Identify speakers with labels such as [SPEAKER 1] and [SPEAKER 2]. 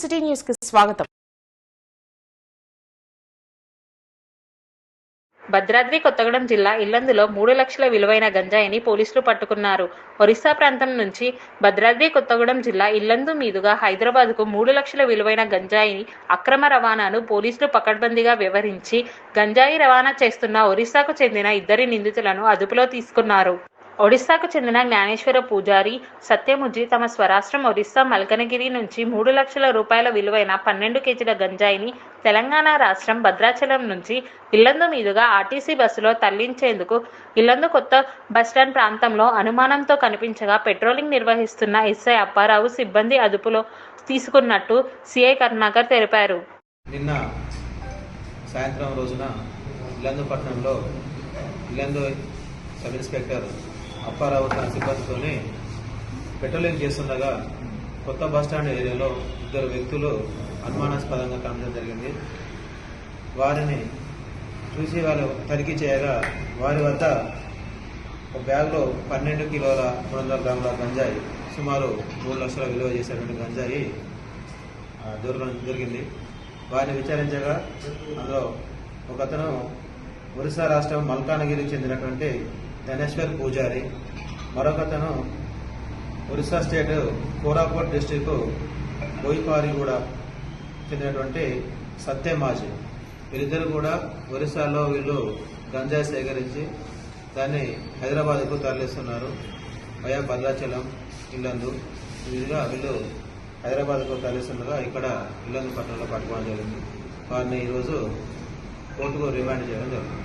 [SPEAKER 1] City న్యూస్కి స్వాగతం.
[SPEAKER 2] భద్రాద్రి కొత్తగూడెం జిల్లా ఇల్లందులో మూడు లక్షల విలువైన గంజాయిని పోలీసులు పట్టుకున్నారు. ఒరిస్సా ప్రాంతం నుంచి భద్రాద్రి కొత్తగూడెం జిల్లా ఇల్లందు మీదుగా హైదరాబాద్కు మూడు లక్షల విలువైన గంజాయిని అక్రమ రవాణాను పోలీసులు పకడ్బందీగా వ్యవహరించి గంజాయి రవాణా చేస్తున్న ఒరిస్సాకు చెందిన ఇద్దరి నిందితులను అదుపులో తీసుకున్నారు. ఒడిశాకు చెందిన జ్ఞానేశ్వర పూజారి సత్యముజి తమ స్వరాష్ట్రం ఒడిశా మల్కనగిరి నుంచి మూడు లక్షల రూపాయల విలువైన పన్నెండు కేజీల గంజాయిని తెలంగాణ రాష్ట్రం భద్రాచలం నుంచి ఇల్లందు మీదుగా ఆర్టీసీ బస్సులో తరలించేందుకు ఇల్లందు కొత్త బస్టాండ్ ప్రాంతంలో అనుమానంతో కనిపించగా పెట్రోలింగ్ నిర్వహిస్తున్న ఎస్ఐ అప్పారావు సిబ్బంది అదుపులో తీసుకున్నట్టు సిఐ కరుణాకర్ తెలిపారు.
[SPEAKER 3] నిన్న సాయంత్రం రోజున ఇల్లందు పట్టణంలో ఇల్లందు సబ్ ఇన్స్పెక్టర్ అప్పారావు తన సిబ్బందితోని పెట్రోలింగ్ చేస్తుండగా కొత్త బస్టాండ్ ఏరియాలో ఇద్దరు వ్యక్తులు అనుమానాస్పదంగా కనడం జరిగింది. వారిని చూసి వాళ్ళు తనిఖీ చేయగా వారి వద్ద ఒక బ్యాగ్లో పన్నెండు కిలోల మూడు వందల గ్రాముల గంజాయి సుమారు మూడు లక్షల విలువ చేసేటువంటి గంజాయి ఆ, దొరకడం దొరికింది వారిని విచారించగా అందులో ఒకతను ఒరిస్సా రాష్ట్రం మల్కానగిరికి చెందినటువంటి ధనేశ్వర్ పూజారి. మరొకతను ఒరిస్సా స్టేట్ కోరాపూర్ డిస్టిక్ బోయిపారిగూడ చెందినటువంటి సత్యమాజీ వీరిద్దరు కూడా ఒరిస్సాలో వీళ్ళు గంజాయి సేకరించి దాన్ని హైదరాబాద్కు తరలిస్తున్నారు. వయా భద్రాచలం ఇల్లందు. ఈ వీళ్ళు హైదరాబాద్కు తరలిస్తుండగా ఇక్కడ ఇల్లందు పట్టణంలో పట్టుకోవడం జరిగింది. వారిని ఈరోజు కోర్టుకు రిమాండ్ చేయడం జరుగుతుంది.